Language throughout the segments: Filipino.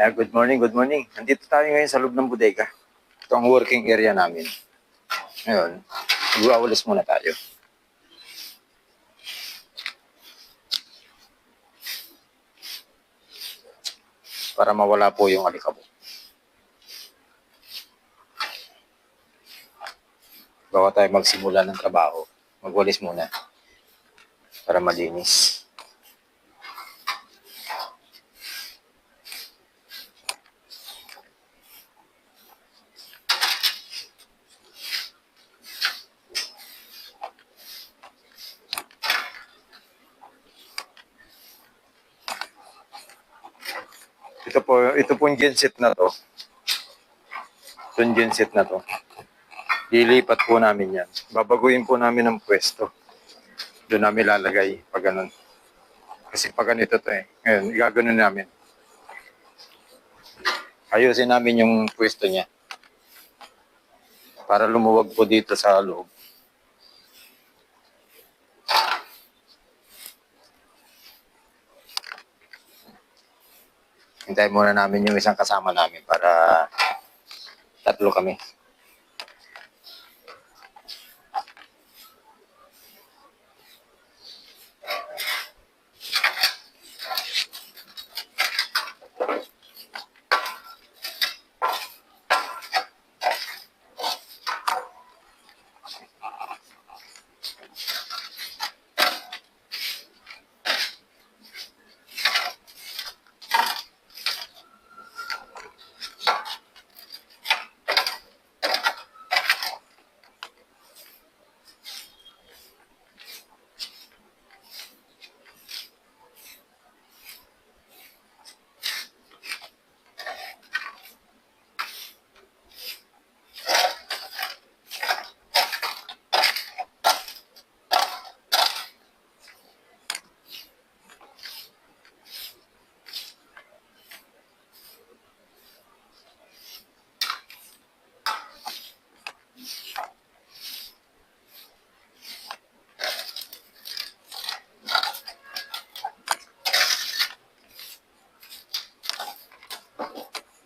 Eh, good morning, good morning. Nandito tayo ngayon sa loob ng bodega. Ito ang working area namin. Ngayon, mag-awalis muna tayo. Para mawala po yung alikabok. Bawa tayo magsimula ng trabaho. Magwalis muna. Para malinis. Ito po, ito po yung genset na to. Ito yung genset na to. Lilipat po namin yan. Babaguhin po namin ang pwesto. Doon namin lalagay pag ganun. Kasi pag ganito to eh. Ngayon, igaganon namin. Ayusin namin yung pwesto niya. Para lumuwag po dito sa loob. Hintayin muna namin yung isang kasama namin para tatlo kami.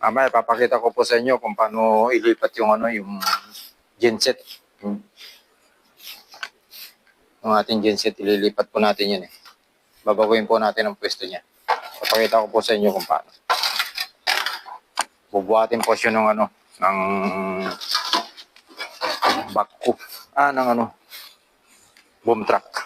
Mamaya, papakita ko po sa inyo kung paano ilipat yung ano, yung genset. Yung, ating genset, ililipat po natin yun eh. Babaguhin po natin ang pwesto niya. Papakita ko po sa inyo kung paano. Bubuhatin po siya ng ano, ng backhook. Ah, ng ano, boom truck.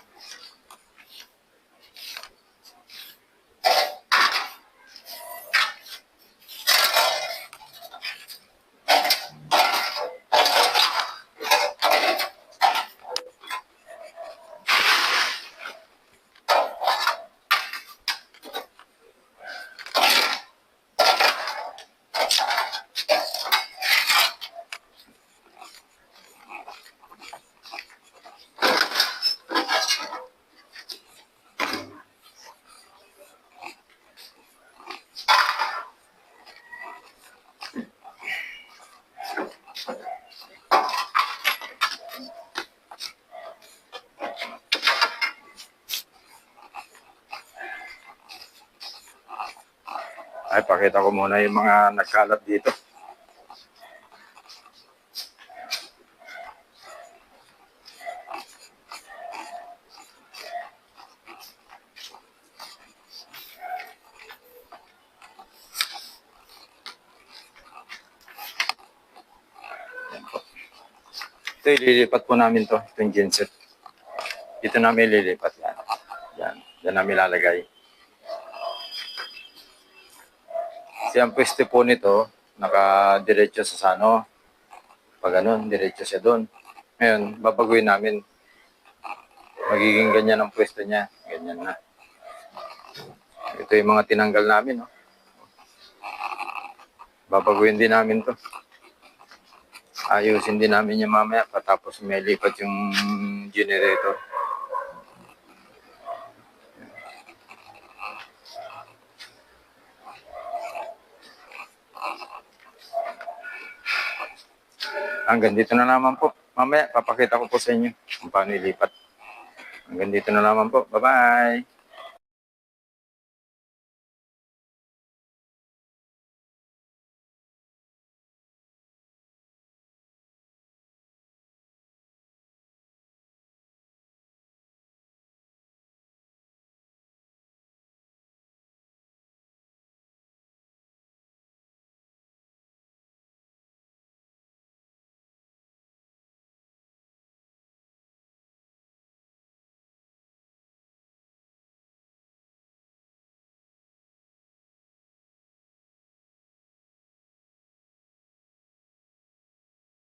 Ay, pakita ko muna yung mga nagkalat dito. Ito, ililipat po namin to. Ito yung genset. Dito namin ililipat yan. Yan. Yan namin lalagay. Kasi ang pwesto po nito, nakadiretso sa sano. Pag ganun, diretso siya doon. Ngayon, babaguhin namin. Magiging ganyan ang pwesto niya. Ganyan na. Ito yung mga tinanggal namin. No? Babaguhin din namin to. Ayusin din namin yung mamaya patapos may lipat yung generator. Hanggang dito na naman po. Mamaya, papakita ko po sa inyo kung paano ilipat. Hanggang dito na naman po. Bye-bye!